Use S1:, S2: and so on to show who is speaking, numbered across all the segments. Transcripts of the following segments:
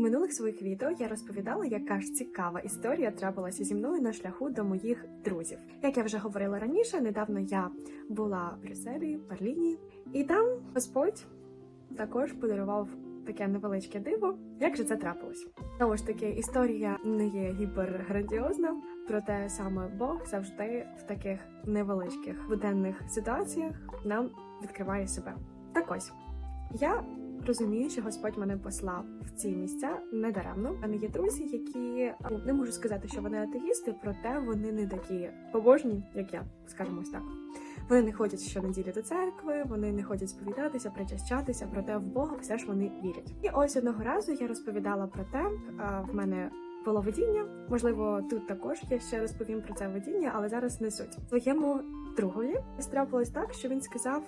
S1: минулих своїх відео я розповідала, яка ж цікава історія трапилася зі мною на шляху до моїх друзів. Як я вже говорила раніше, недавно я була в Брюсселі, Берліні, і там Господь також подарував таке невеличке диво. Як же це трапилось? Знову ж таки, історія не є гіперграндіозна, проте саме Бог завжди в таких невеличких буденних ситуаціях нам відкриває себе. Так ось я розумію, що Господь мене послав в ці місця недаремно. У мене є друзі, які ну, не можу сказати, що вони атеїсти, проте вони не такі побожні, як я, скажімо так. Вони не ходять щонеділі до церкви, вони не ходять сповідатися, причащатися, проте в Бога все ж вони вірять. І ось одного разу я розповідала про те, в мене було видіння. Можливо, тут також я ще розповім про це видіння, але зараз не суть. Своєму другові трапилось так, що він сказав.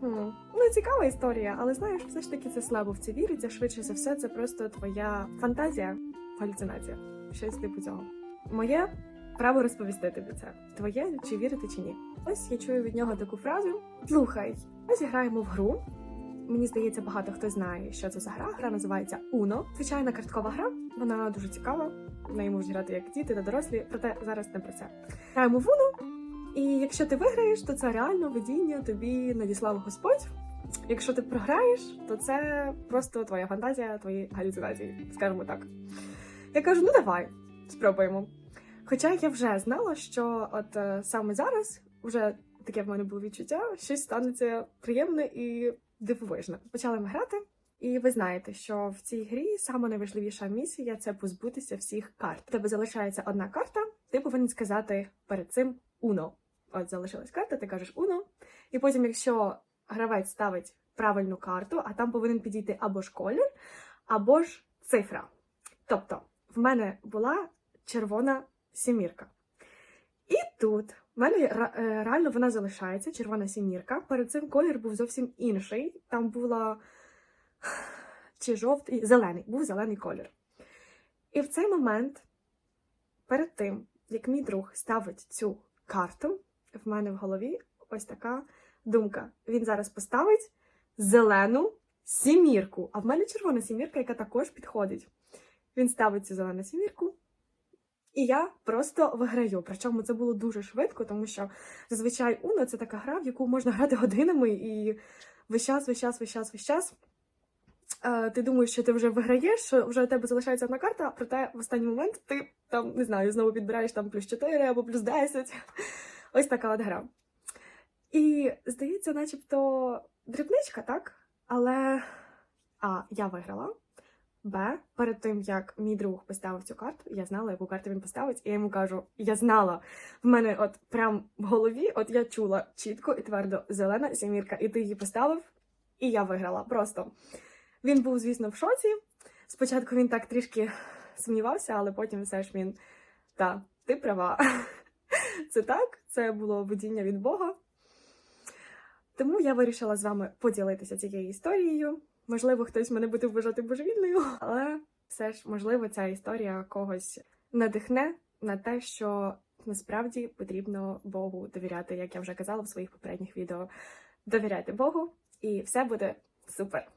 S1: «Хм, Ну, цікава історія, але знаєш, все ж таки це слабо в це віриться. Швидше за все, це просто твоя фантазія, галюцинація, щось типу цього. Моє право розповісти тобі це. Твоє чи вірити, чи ні. Ось я чую від нього таку фразу: Слухай, ми зіграємо в гру. Мені здається, багато хто знає, що це за гра. Гра називається Uno. Звичайна карткова гра. Вона дуже цікава. В неї можуть грати як діти та дорослі, проте зараз не про це. Граємо в Uno, і якщо ти виграєш, то це реально видіння тобі надіслав Господь. Якщо ти програєш, то це просто твоя фантазія, твої галюцинації, скажімо так. Я кажу: ну давай, спробуємо. Хоча я вже знала, що от е, саме зараз вже таке в мене було відчуття, щось станеться приємне і дивовижне. Почали ми грати, і ви знаєте, що в цій грі саме найважливіша місія це позбутися всіх карт. У тебе залишається одна карта, ти повинен сказати перед цим Уно. От залишилась карта, ти кажеш Уно. І потім, якщо гравець ставить правильну карту, а там повинен підійти або ж колір, або ж цифра. Тобто, в мене була червона сімірка. І тут в мене е, реально вона залишається, червона сімірка. Перед цим колір був зовсім інший. Там була чи жовтий, зелений, був зелений колір. І в цей момент, перед тим, як мій друг ставить цю карту, в мене в голові ось така думка. Він зараз поставить зелену сімірку, а в мене червона сімірка, яка також підходить. Він ставить цю зелену сімірку, і я просто виграю. Причому це було дуже швидко, тому що зазвичай Уно це така гра, в яку можна грати годинами і весь час, весь час, весь час, весь час. Е, ти думаєш, що ти вже виграєш, що вже у тебе залишається одна карта, проте в останній момент ти там не знаю, знову підбираєш там плюс 4 або плюс 10. Ось така от гра. І здається, начебто дрібничка, так? Але А, я виграла. Б, перед тим як мій друг поставив цю карту, я знала, яку карту він поставить, і я йому кажу: я знала. В мене от прям в голові, от я чула чітко і твердо зелена сімірка, і ти її поставив, і я виграла. Просто він був, звісно, в шоці. Спочатку він так трішки сумнівався, але потім все ж він та, ти права. Це так, це було видіння від Бога. Тому я вирішила з вами поділитися цією історією. Можливо, хтось мене буде вважати божевільною, але все ж, можливо, ця історія когось надихне на те, що насправді потрібно Богу довіряти, як я вже казала в своїх попередніх відео. Довіряйте Богу, і все буде супер.